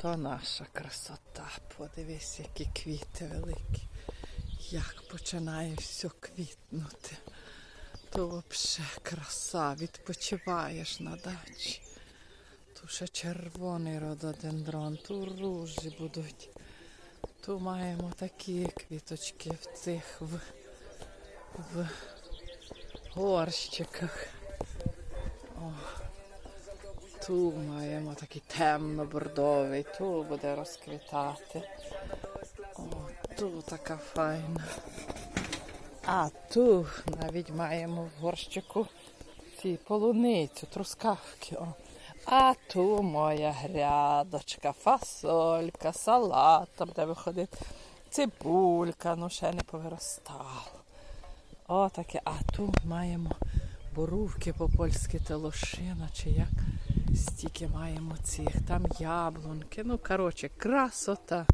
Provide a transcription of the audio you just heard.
То наша красота. Подивись, які квіти великі. Як починає все квітнути. То взагалі краса, відпочиваєш на дачі. Тут ще червоний рододендрон, тут ружі будуть. Тут маємо такі квіточки в цих в, в горщиках. О, тут маємо такий темно-бордовий, тут буде розквітати. О, тут така файна. А тут навіть маємо в горщику ці полуницю, трускавки. О. А ту моя грядочка, фасолька, салат, там де виходить цибулька, ну ще не повиростало. О, таке. А тут маємо борувки по-польськи телошина, чи як стільки маємо цих, там яблунки. Ну, коротше, красота.